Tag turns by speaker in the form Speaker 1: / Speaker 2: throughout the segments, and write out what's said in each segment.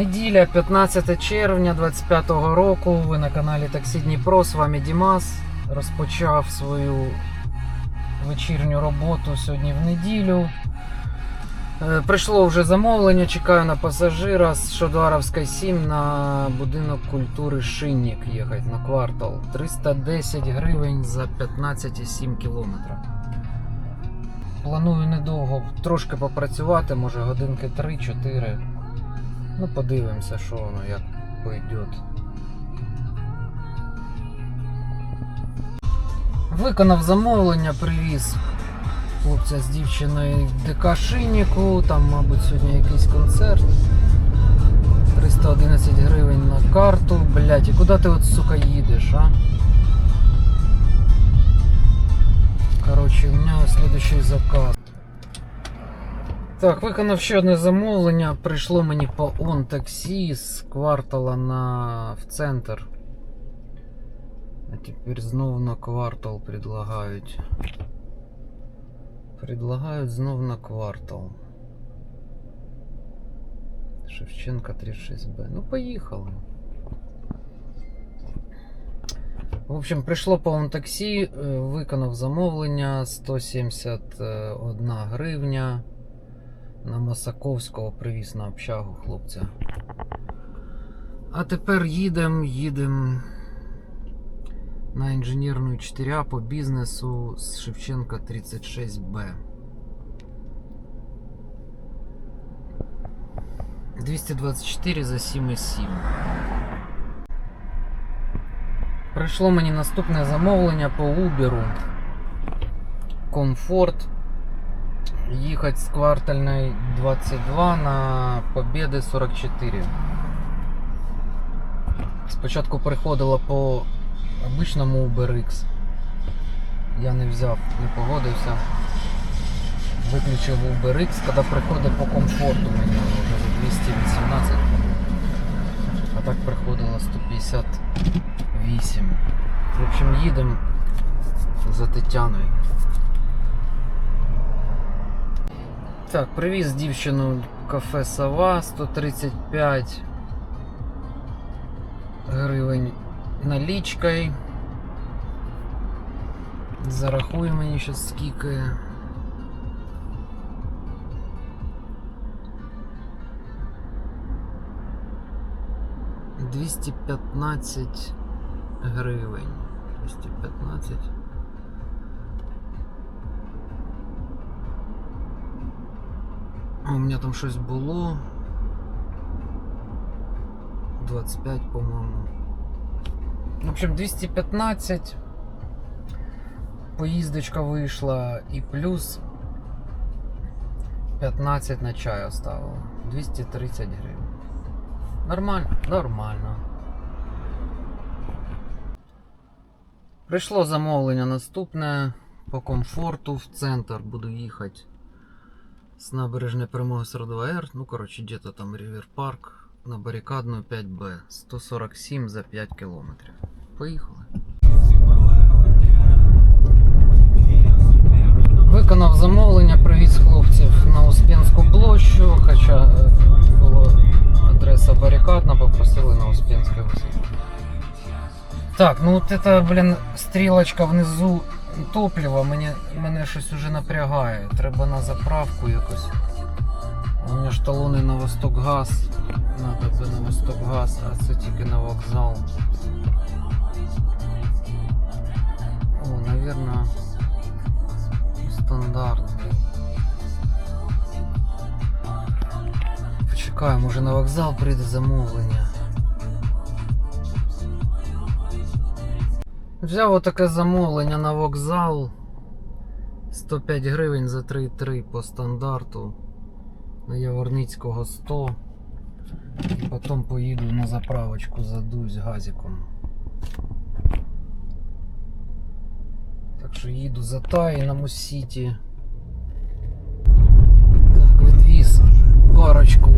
Speaker 1: Неділя, 15 червня 25 року. Ви на каналі Таксі Дніпро. З вами Дімас. Розпочав свою вечірню роботу сьогодні в неділю. Е, Прийшло вже замовлення, чекаю на пасажира з Шодуаровської 7 на будинок культури Шинник їхати на квартал. 310 гривень за 15,7 кілометра. Планую недовго трошки попрацювати, може годинки 3-4. Ну, подивимося, що воно як пойде. Виконав замовлення, привіз хлопця з дівчиною ДК Шиніку, там, мабуть, сьогодні якийсь концерт. 311 гривень на карту. Блять, і куди ти от, сука, їдеш, а? Короче, у мене следующий заказ. Так, виконав ще одне замовлення. Прийшло мені по он таксі з квартала на в центр. А тепер знов на квартал предлагають. Предлагають знов на квартал. Шевченка 36Б. Ну, поїхали. В общем, прийшло по таксі, е, виконав замовлення 171 гривня. На Масаковського привіз на общагу хлопця. А тепер їдемо, їдемо на інженерну 4 по бізнесу з Шевченка 36Б. 224 за 7,7. Прийшло мені наступне замовлення по Uber. Комфорт. Їхати з квартальної 22 на Побєди 44. Спочатку приходило по обичному UberX. Я не взяв, не погодився. Виключив UberX, коли приходить по комфорту мені вже за 218. А так приходило 158. В общем, їдемо за Тетяною. Так, привіз дівчину в кафе Сова 135 гривень налічкою. Зарахує мені щас скільки. Двісті п'ятнадцять гривень. Двісті п'ятнадцять. У мене там щось було. 25, по-моєму. В общем, 215. Поїздочка вийшла і плюс 15 на чай оставила. 230 гривень. Нормально? Нормально. Прийшло замовлення наступне по комфорту в центр буду їхати. С набережной прямого 42 Р, ну короче, где-то там Рівер Парк на барикадную 5Б. 147 за 5 кілометрів. Поїхали. Виконав замовлення, привіз хлопців на Успенську площу, хоча е, була адреса барикадна, попросили на Успенське. Так, ну от эта, блін, стрілочка внизу топлива мене, мене щось уже напрягає. Треба на заправку якось. У мене ж талони на Восток Газ. Надо би на Восток Газ, а це тільки на вокзал. О, наверное, стандарт. Почекаю, може на вокзал прийде замовлення. Взяв отаке замовлення на вокзал. 105 гривень за 3,3 по стандарту. На Яворницького 100. І потім поїду на заправочку задусь газиком. Так що їду за Тай на Мусіті. Так, відвіз парочку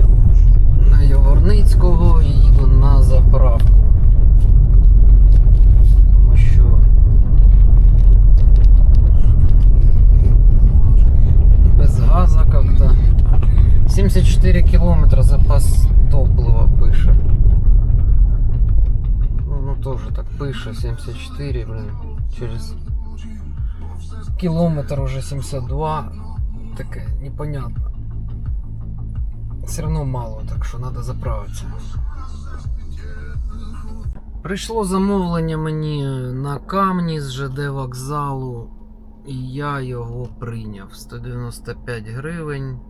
Speaker 1: на Яворницького і їду на заправку. Тому що без газа как-то 74 километра запас топливо пише. Ну, ну теж так пише 74, блин. Через кілометр уже 72. Таке непонятно. Все равно мало, так що треба заправитися. Прийшло замовлення мені на камні з ЖД вокзалу, і я його прийняв. 195 гривень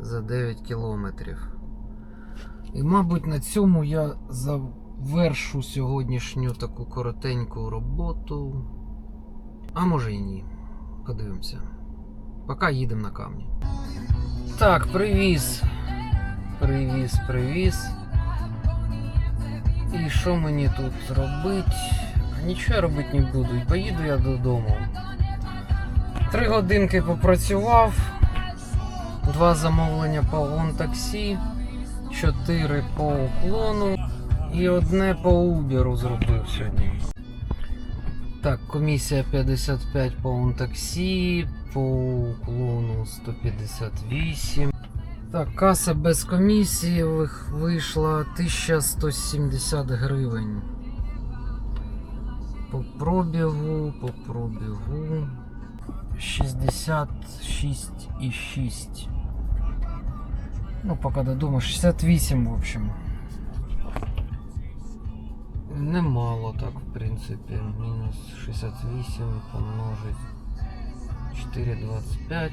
Speaker 1: за 9 кілометрів. І, мабуть, на цьому я завершу сьогоднішню таку коротеньку роботу. А може і ні. Подивимося. Поки їдемо на камні. Так, привіз. Привіз, привіз. І що мені тут робити? Нічого я робити не буду. Поїду я додому. Три годинки попрацював. Два замовлення по таксі, чотири по уклону і одне по Uber зробив сьогодні. Так, комісія 55 по таксі, по уклону 158. Так, каса без комісії вийшла 1170 гривень. По пробігу, по пробігу 66,6. Ну, поки додому, 68, в общем. Немало так, в принципі. Мінус 68 помножить 4,25.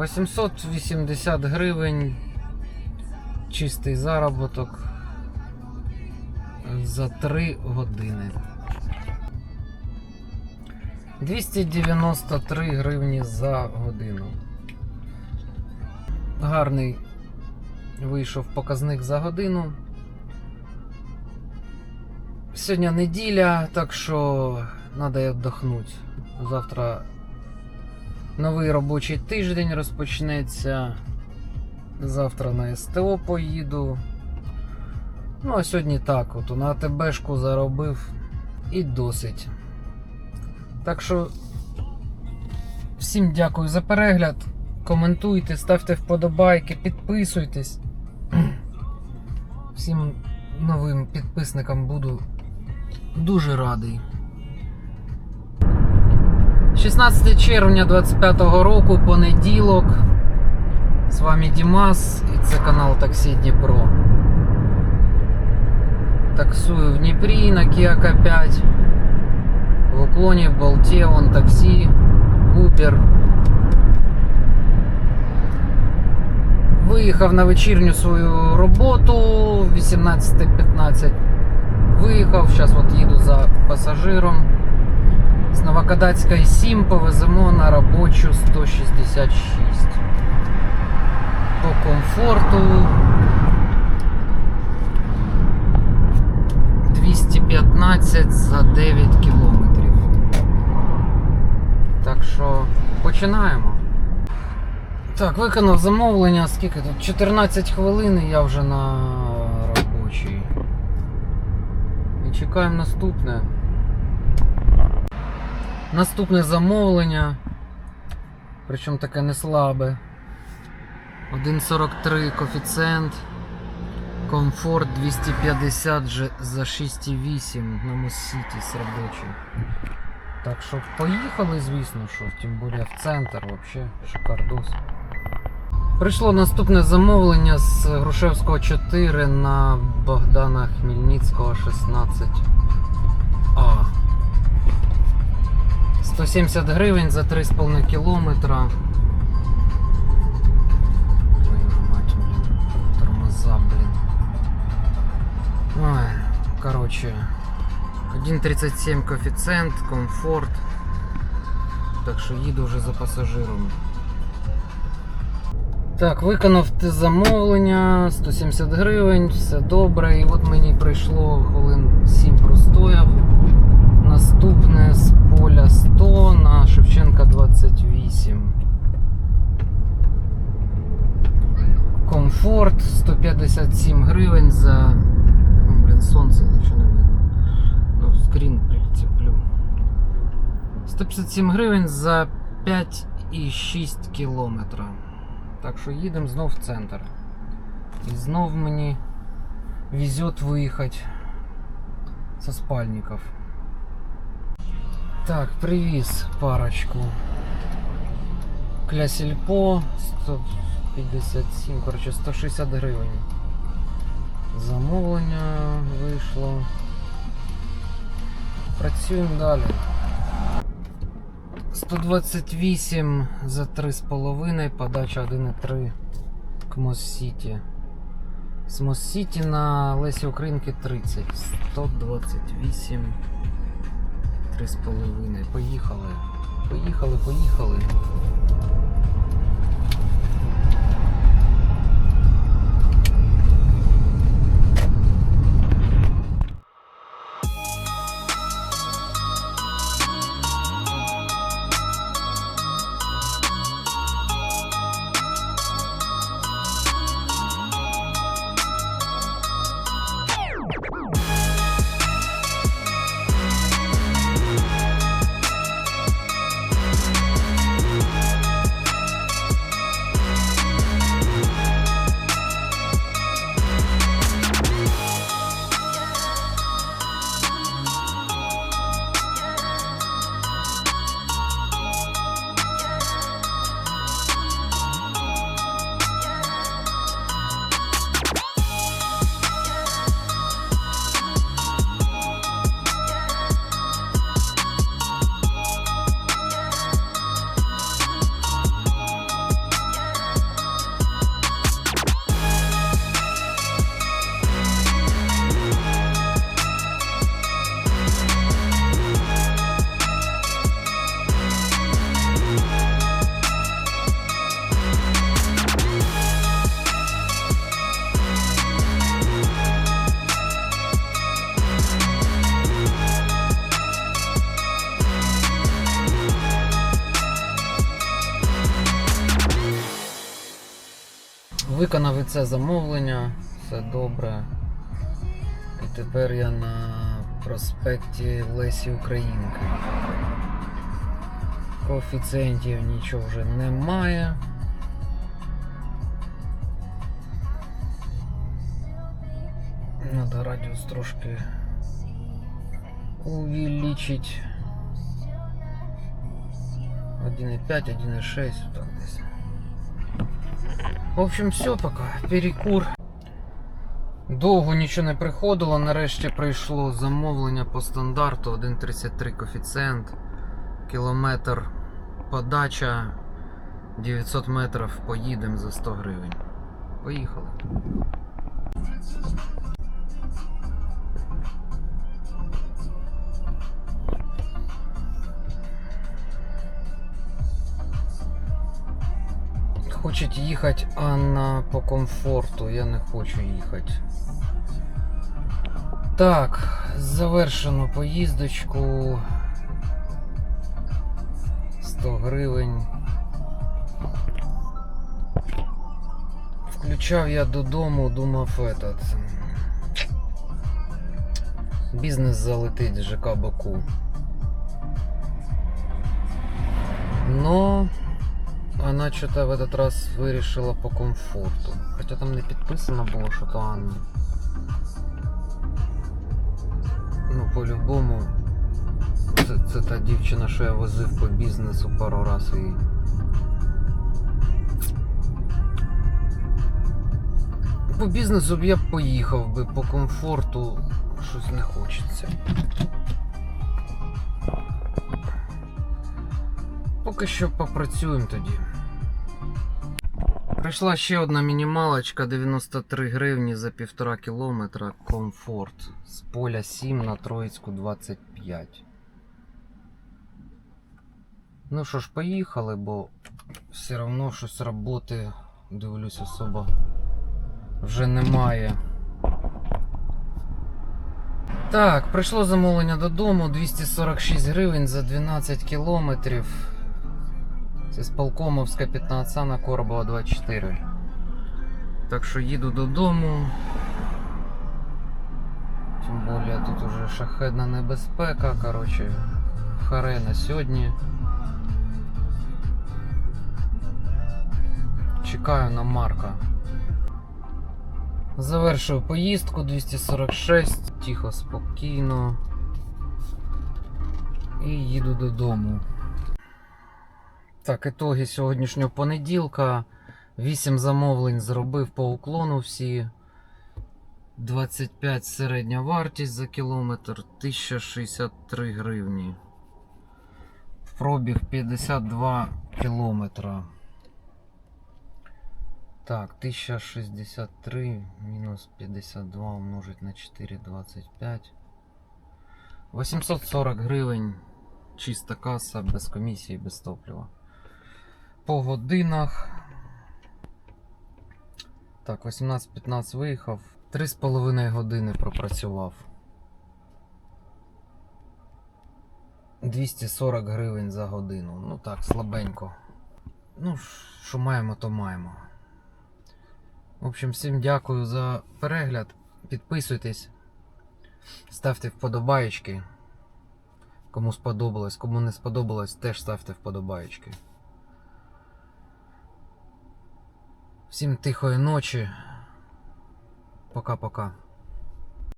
Speaker 1: 880 гривень. Чистий заробіток за 3 години. 293 гривні за годину. Гарний вийшов показник за годину. Сьогодні неділя, так що треба віддохнути. Завтра новий робочий тиждень розпочнеться. Завтра на СТО поїду. Ну, а сьогодні так, от на АТБшку заробив і досить. Так що всім дякую за перегляд. Коментуйте, ставте вподобайки, підписуйтесь. Всім новим підписникам буду дуже радий. 16 червня 25 року, понеділок. З вами Дімас і це канал Таксі Дніпро. Таксую в Дніпрі на Kia K5. В уклоні в Болті, он таксі, Uber. Виїхав на вечірню свою роботу 18.15. Виїхав, зараз от їду за пасажиром. З Новокадацької 7 повеземо на робочу 166. По комфорту 215 за 9 кілометрів. Так що починаємо. Так, виконав замовлення. Скільки тут? 14 хвилин і я вже на робочій. І чекаємо наступне. Наступне замовлення. Причому таке не слабе. 1,43 коефіцієнт. Комфорт 250 за 6,8 на Мосіті з робочий. Так що поїхали, звісно, що тим більше в центр вообще шикардос. Прийшло наступне замовлення з Грушевського 4 на Богдана Хмельницького 16. А. 170 гривень за 3,5 кілометра. Тормоза, блін. Ой, короче. 1,37 коефіцієнт, комфорт. Так що їду вже за пасажиром. Так, виконав те замовлення, 170 гривень, все добре. І от мені прийшло хвилин 7 простояв. Наступне з поля 100 на Шевченка 28. Комфорт 157 гривень за. Блін, сонце нічого не видно. Скрін прицеплю. 157 гривень за 5,6 кілометра. Так що їдемо знов в центр. И знов мені везет выехать со спальников. Так, привіз парочку. Клясільпо 157, коротше, 160 гривень. Замовлення вийшло. Працюємо далі. 128 за 3,5, подача 1,3 к Моссіті. З Моссіті на Лесі Українки 30. 128 3,5. Поїхали. Поїхали, поїхали. Виконав і це замовлення, все добре. І тепер я на проспекті Лесі Українки. Коефіцієнтів нічого вже немає. Надо радіус трошки увеличить. 1,5, 1,6, так десь. В общем, все пока. Перекур. Довго нічого не приходило. Нарешті прийшло замовлення по стандарту 1,33 коефіцієнт. Кілометр подача 900 метрів поїдемо за 100 гривень. Поїхали. Хочуть їхати Анна по комфорту. Я не хочу їхати. Так, завершено поїздочку. 100 гривень. Включав я додому, думав этот. Бізнес залетить ЖК Баку. Но она что-то в этот раз вирішила по комфорту. Хоча там не підписано було, що то Анна. Ну, по-любому. Це, та дівчина, що я возив по бізнесу пару раз і. По бізнесу б я поїхав би, по комфорту щось не хочеться. Поки що попрацюємо тоді. Прийшла ще одна мінімалочка 93 гривні за півтора кілометра комфорт. З поля 7 на Троїцьку 25. Ну що ж, поїхали, бо все одно щось роботи, дивлюсь, особо вже немає. Так, прийшло замовлення додому 246 гривень за 12 кілометрів. Це з Полкомовська 15 на Коробова 24. Так що їду додому. Тим більше тут уже шахедна небезпека. Коротше, харе на сьогодні. Чекаю на Марка. Завершую поїздку 246, тихо, спокійно. І їду додому. Так, ітоги сьогоднішнього понеділка. 8 замовлень зробив по уклону всі. 25 середня вартість за кілометр, 1063 гривні. Пробіг 52 кілометра. Так, 1063 мінус 52 умножить на 4,25. 840 гривень. Чиста каса, без комісії, без топлива. По годинах. Так, 18-15 виїхав. 3,5 години пропрацював. 240 гривень за годину. Ну так, слабенько. Ну, що маємо, то маємо. В общем, всім дякую за перегляд. Підписуйтесь, ставте вподобаєчки. Кому сподобалось, кому не сподобалось, теж ставте вподобаєчки. Всім тихої ночі. Пока-пока.